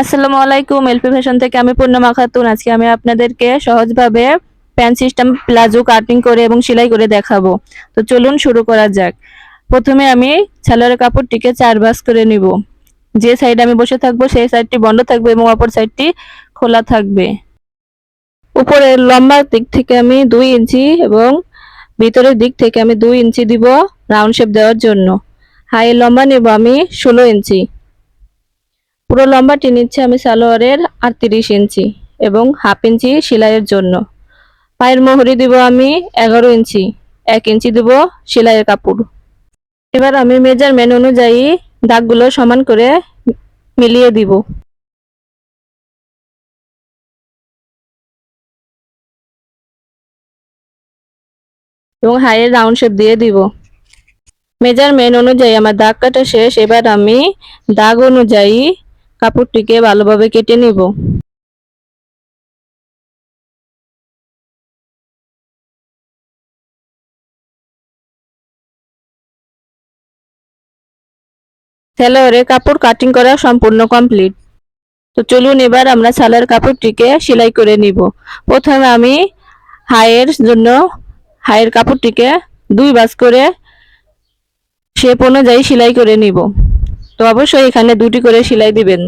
আসসালামু আলাইকুম, LP fashion থেকে আমি পূর্ণিমা খাতুন। আজকে আমি আপনাদেরকে সহজভাবে প্যান্ট সিস্টেম, প্লাজো কাটিং করে এবং সেলাই করে দেখাবো। তো চলুন শুরু করা যাক। প্রথমে আমি সালোয়ারের কাপড়টিকে চার ভাঁজ করে নিব। যে সাইডে আমি বসে থাকব, সেই সাইডটি বন্ধ থাকবে এবং অপর সাইডটি খোলা থাকবে। উপরের লম্বার দিক থেকে আমি দুই ইঞ্চি এবং ভিতরের দিক থেকে আমি দুই ইঞ্চি দিব রাউন্ড শেপ দেওয়ার জন্য। হাই লম্বা নেব আমি ষোলো ইঞ্চি। পুরো লম্বাটি নিচ্ছে আমি সালোয়ারের আটত্রিশ ইঞ্চি এবং হাফ ইঞ্চি সেলাইয়ের জন্য। পায়ের মোহরি দিব আমি এগারো ইঞ্চি, এক ইঞ্চি দিব সেলাইয়ের কাপড়। এবার আমি মেজারমেন্ট অনুযায়ী দাগগুলো সমান করে মিলিয়ে দিব। এবং হাইয়ের রাউন্ড শেপ দিয়ে দিব। মেজারমেন্ট অনুযায়ী আমার দাগ কাটা শেষ। এবার আমি দাগ অনুযায়ী কাপড়টিকে ভালোভাবে কেটে নিব। সালোয়ারে কাপড় কাটিং করা সম্পূর্ণ কমপ্লিট তো চলুন এবার আমরা সালার কাপড়টিকে সেলাই করে নিব। প্রথমে আমি হায়ের জন্য হায়ের কাপড়টিকে দুই বাস করে শেপ অনুযায়ী সেলাই করে নিব। তো অবশ্যই এখানে দুটি করে সেলাই দিবেন।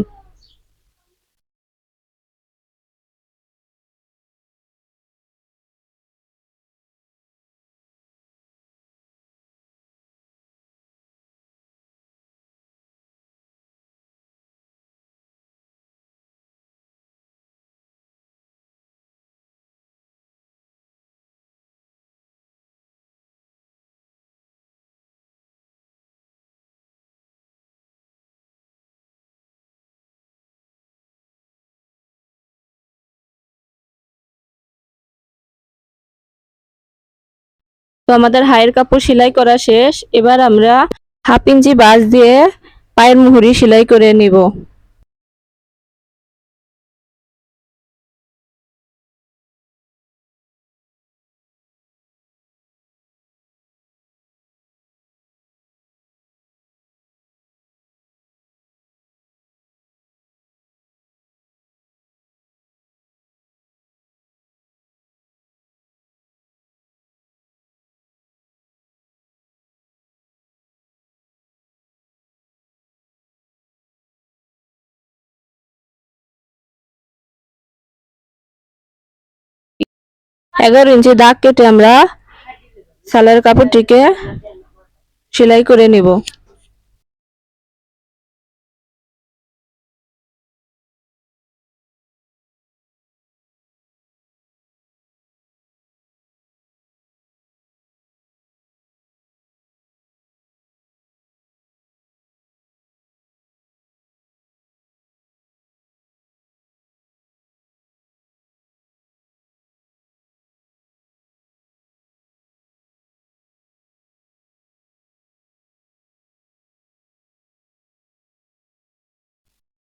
তো আমাদের হায়ের কাপড় সেলাই করা শেষ। এবার আমরা হাফ ইঞ্চি বাঁশ দিয়ে পায়ের মুহুরি সেলাই করে নিব। এগারো ইঞ্চি দাগ কেটে আমরা সালোয়ার কাপড়টিকে সেলাই করে নিব।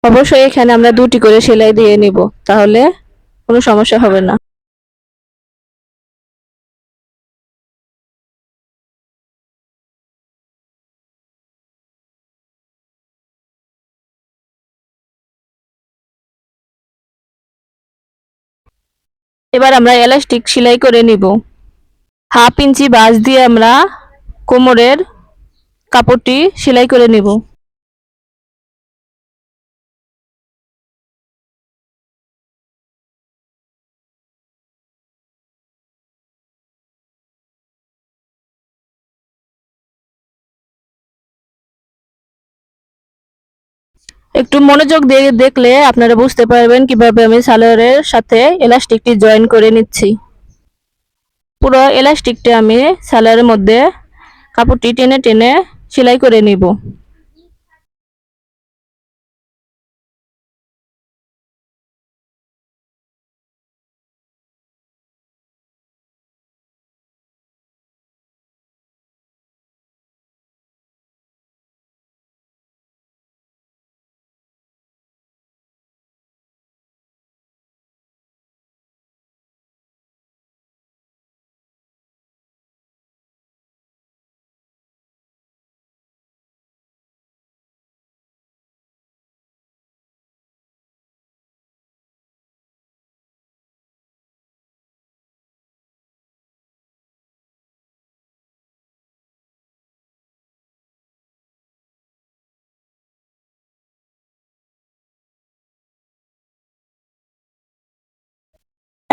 অবশ্যই এখানে আমরা দুটি করে সেলাই দিয়ে নিব, তাহলে কোনো সমস্যা হবে না। এবার আমরা এলাস্টিক সেলাই করে নিব। হাফ ইঞ্চি বাঁশ দিয়ে আমরা কোমরের কাপড়টি সেলাই করে নিব। একটু মনোযোগ দিয়ে দেখলে আপনারা বুঝতে পারবেন কীভাবে আমি সালোয়ারের সাথে এলাস্টিকটি জয়েন করে নিচ্ছি। পুরো এলাস্টিকটা আমি সালোয়ারের মধ্যে কাপড়টি টেনে টেনে সেলাই করে নিব।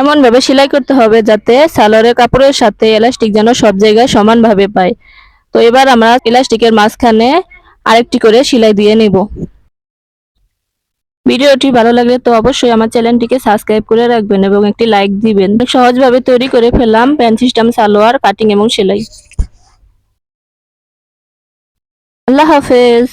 এমন ভাবে সেলাই করতে হবে যাতে সালোয়ারের কাপড়ের সাথে এলাস্টিক যেন সব জায়গায় সমানভাবে পায়। তো এবার আমরা ইলাস্টিকের মাঝখানে আরেকটি করে সেলাই দিয়ে নিব। ভিডিওটি ভালো লাগলে তো অবশ্যই আমার চ্যানেলটিকে সাবস্ক্রাইব করে রাখবেন এবং একটি লাইক দিবেন। সহজভাবে তৈরি করে ফেললাম প্যান সিস্টেম, সালোয়ার, কাটিং এবং সেলাই। আল্লাহ হাফেজ।